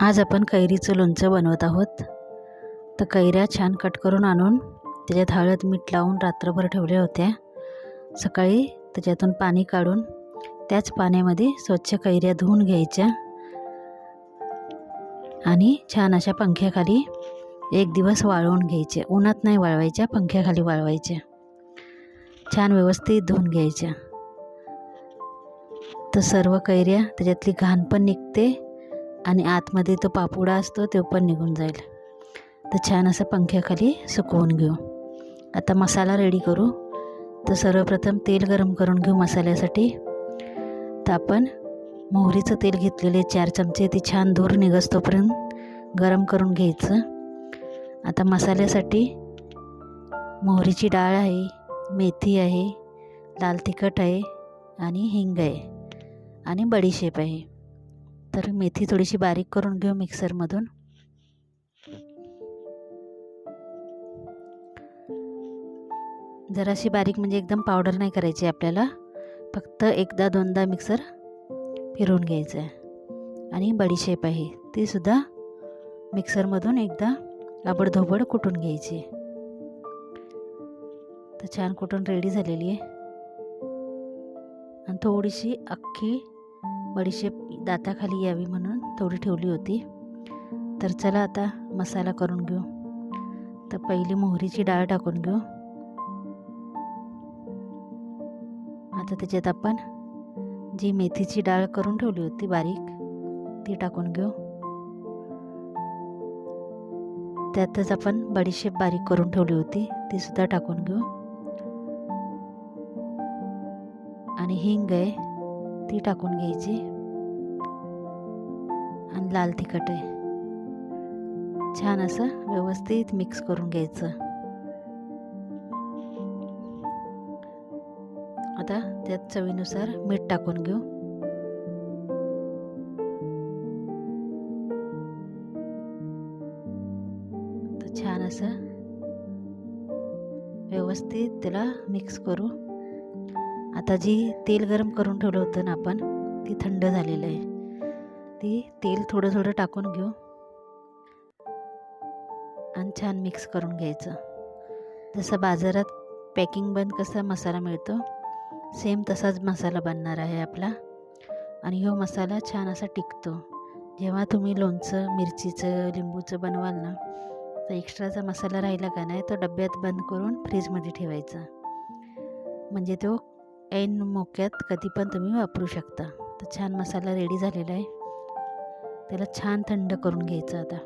आज आपण कैरीचं लोणचं बनवत आहोत. तर कैऱ्या छान कट करून आणून त्याच्यात हळद मीठ लावून रात्रभर ठेवल्या होत्या. सकाळी त्याच्यातून पाणी काढून त्याच पाण्यामध्ये स्वच्छ कैऱ्या धुवून घ्यायच्या. आणि छान अशा पंख्याखाली एक दिवस वाळवून घ्यायचे. उन्हात नाही वाळवायच्या पंख्याखाली वाळवायच्या. छान व्यवस्थित धुवून घ्यायच्या. तर सर्व कैऱ्या त्याच्यातली घाण पण निघते. आणि आतमध्ये तो पापुडा असतो तो पण निघून जाईल. तर छान असं पंख्याखाली सुकवून घेऊ. आता मसाला रेडी करू. तर सर्वप्रथम तेल गरम करून घेऊ मसाल्यासाठी. तर आपण मोहरीचं तेल घेतलेले चार चमचे ती छान धूर निघस तोपर्यंत गरम करून घ्यायचं. आता मसाल्यासाठी मोहरीची डाळ आहे मेथी आहे लाल तिखट आहे आणि हिंग आहे आणि बडीशेप आहे. तर मेथी थोडीशी बारीक करून घेऊ मिक्सरमधून. जराशी बारीक म्हणजे एकदम पावडर नाही करायची आपल्याला. फक्त एकदा दोनदा मिक्सर फिरवून घ्यायचं आहे. आणि बडीशेप आहे ती सुद्धा मिक्सरमधून एकदा आबडधोबड कुटून घ्यायची. तर छान कुटून रेडी झालेली आहे. आणि थोडीशी अख्खी बडीशेप दाताखाली यावी म्हणून थोडी ठेवली होती. तर चला आता मसाला करून घेऊ. तर पहिली मोहरीची डाळ टाकून घेऊ. आता त्याच्यात आपण जी मेथीची डाळ करून ठेवली होती बारीक ती टाकून घेऊ. त्यातच आपण बडीशेप बारीक करून ठेवली होती ती सुद्धा टाकून घेऊ. आणि हिंग आहे. ती टाकून घ्यायची. आणि लाल तिखट आहे. छान असं व्यवस्थित मिक्स करून घ्यायचं. आता त्यात चवीनुसार मीठ टाकून घेऊ. छान असं व्यवस्थित त्याला मिक्स करू. आता जी तेल गरम करून ठेवलं होतं ना आपण ती थंड झालेलं आहे. ती तेल थोडं थोडं टाकून घेऊ. आणि छान मिक्स करून घ्यायचं. जसं बाजारात पॅकिंग बंद कसा मसाला मिळतो सेम तसाच मसाला बनणार आहे आपला. आणि हो मसाला छान असा टिकतो. जेव्हा तुम्ही लोणचं मिरचीचं लिंबूचं बनवाल ना तर एक्स्ट्राचा मसाला राहिला का नाही तो डब्यात बंद करून फ्रीजमध्ये ठेवायचा. म्हणजे तो ऐन मोक्यात कधी पण तुम्ही वापरू शकता. तर छान मसाला रेडी झालेला आहे. त्याला छान थंड करून घ्यायचं आता.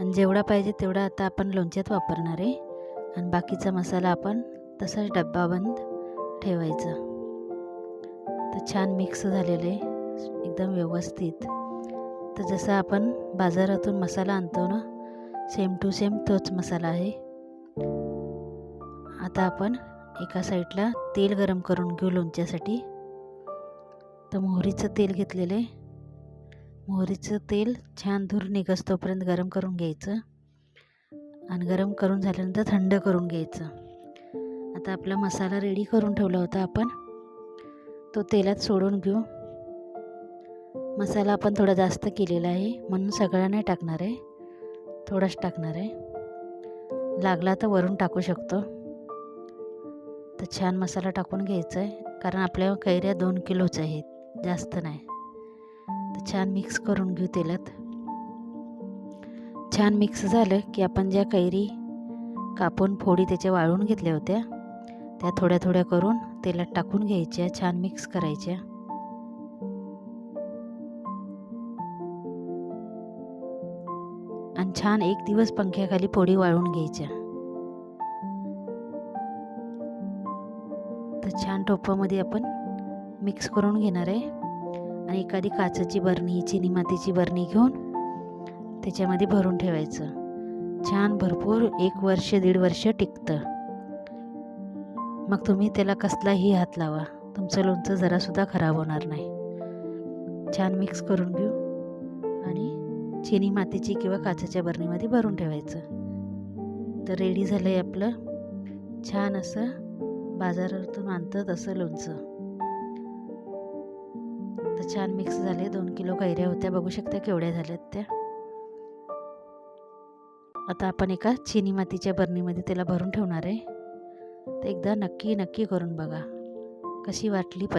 आणि जेवढा पाहिजे तेवढा आता आपण लोणच्यात वापरणार आहे. आणि बाकीचा मसाला आपण तसाच डब्बा बंद ठेवायचा. तर छान मिक्स झालेलं आहे. एकदम व्यवस्थित. तर जसं आपण बाजारातून मसाला आणतो ना सेम टू सेम तोच मसाला आहे. आता आपण एका साईडला तेल गरम करून घेऊ लोणच्यासाठी. तर मोहरीचं तेल घेतलेलं आहे. मोहरीचं तेल छान धूर निघसतोपर्यंत गरम करून घ्यायचं. आणि गरम करून झाल्यानंतर थंड करून घ्यायचं. आता आपला मसाला रेडी करून ठेवला होता आपण. तो तेलात सोडून घेऊ. मसाला आपण थोडा जास्त केलेला आहे. म्हणून सगळा नाही टाकणार आहे. थोडाच टाकणार आहे. लागला तर वरून टाकू शकतो. तर छान मसाला टाकून घ्यायचा आहे कारण आपल्या कैऱ्या दोन किलोच आहेत जास्त नाही. तर छान मिक्स करून घेऊ तेलात. छान मिक्स झालं की आपण ज्या कैरी कापून फोडी त्याच्या वाळून घेतल्या होत्या त्या थोड्या थोड्या करून तेलात टाकून घ्यायच्या छान मिक्स करायच्या. आणि छान एक दिवस पंख्याखाली फोडी वाळून घ्यायच्या. तर छान टोपामध्ये आपण मिक्स करून घेणार आहे. आणि एखादी काचेची बरणी चिनी मातीची बरणी घेऊन त्याच्यामध्ये भरून ठेवायचं. छान भरपूर एक वर्ष दीड वर्ष टिकतं. मग तुम्ही त्याला कसलाही हात लावा. तुमचं लोणचं जरासुद्धा खराब होणार नाही. छान मिक्स करून घेऊ. आणि चिनी मातीची किंवा काचेच्या बरणीमध्ये भरून ठेवायचं. तर रेडी झालं आहे आपलं. छान असं बाजारातून आणतं तसं लोणचं. तर छान मिक्स झाले. दोन किलो कैऱ्या होत्या. बघू शकता केवढ्या झाल्यात त्या. आता आपण एका चिनी मातीच्या बरणीमध्ये त्याला भरून ठेवणार आहे. तर एकदा नक्की नक्की करून बघा. कशी वाटली प